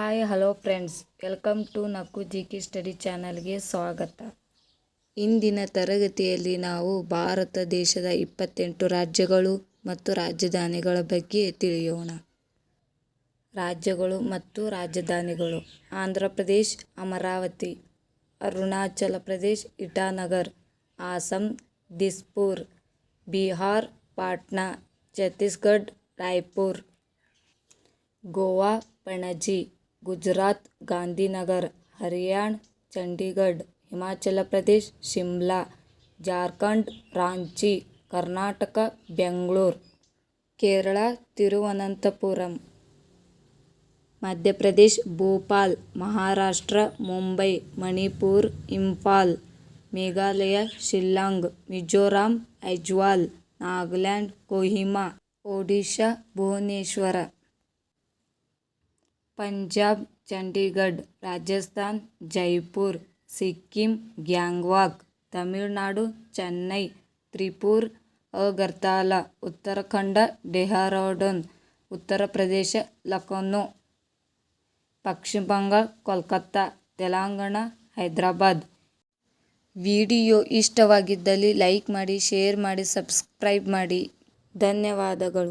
Hi hello friends welcome to Nakku G K study ಚಾನಲ್ಗೆ ಸ್ವಾಗತ. ಇಂದಿನ ತರಗತಿಯಲ್ಲಿ ನಾವು ಭಾರತ ದೇಶದ ಇಪ್ಪತ್ತೆಂಟು ರಾಜ್ಯಗಳು ಮತ್ತು ರಾಜಧಾನಿಗಳ ಬಗ್ಗೆ ತಿಳಿಯೋಣ. ರಾಜ್ಯಗಳು ಮತ್ತು ರಾಜಧಾನಿಗಳು. ಆಂಧ್ರ ಪ್ರದೇಶ್, ಅಮರಾವತಿ, ಅರುಣಾಚಲ ಪ್ರದೇಶ್, ಇಟಾನಗರ್, ಆಸಂ, ದಿಸ್ಪುರ್, ಬಿಹಾರ್, ಪಾಟ್ನಾ ಛತ್ತೀಸ್ಗಢ್ ರಾಯ್ಪುರ್, ಗೋವಾ, ಪಣಜಿ. ಗುಜರಾತ್, ಗಾಂಧಿನಗರ್, ಹರಿಯಾಣ, ಚಂಡೀಗಢ, ಹಿಮಾಚಲ ಪ್ರದೇಶ್, ಶಿಮ್ಲಾ, ಜಾರ್ಖಂಡ್, ರಾಂಚಿ, ಕರ್ನಾಟಕ, ಬೆಂಗಳೂರು, ಕೇರಳ, ತಿರುವನಂತಪುರಂ, ಮಧ್ಯಪ್ರದೇಶ್, ಭೋಪಾಲ್, ಮಹಾರಾಷ್ಟ್ರ, ಮುಂಬೈ, ಮಣಿಪುರ್, ಇಂಫಾಲ್, ಮೇಘಾಲಯ, ಶಿಲ್ಲಾಂಗ್, ಮಿಜೋರಾಂ ಐಜ್ವಾಲ್ ನಾಗಾಲ್ಯಾಂಡ್, ಕೊಹಿಮಾ, ಒಡಿಶಾ, ಭುವನೇಶ್ವರ. ಪಂಜಾಬ್, ಚಂಡೀಗಢ್, ರಾಜಸ್ಥಾನ್, ಜೈಪುರ್, ಸಿಕ್ಕಿಂ, ಗ್ಯಾಂಗ್ವಾಕ್, ತಮಿಳುನಾಡು, ಚೆನ್ನೈ, ತ್ರಿಪುರ, ಅಗರ್ತಾಲ, ಉತ್ತರಾಖಂಡ, ಡೆಹ್ರಾಡೂನ್, ಉತ್ತರ ಪ್ರದೇಶ, ಲಖನೌ, ಪಶ್ಚಿಮ ಬಂಗಾಳ, ಕೋಲ್ಕತ್ತಾ, ತೆಲಂಗಾಣ, ಹೈದರಾಬಾದ್. ವಿಡಿಯೋ ಇಷ್ಟವಾಗಿದ್ದಲ್ಲಿ ಲೈಕ್ ಮಾಡಿ, ಶೇರ್ ಮಾಡಿ, ಸಬ್ಸ್ಕ್ರೈಬ್ ಮಾಡಿ. ಧನ್ಯವಾದಗಳು.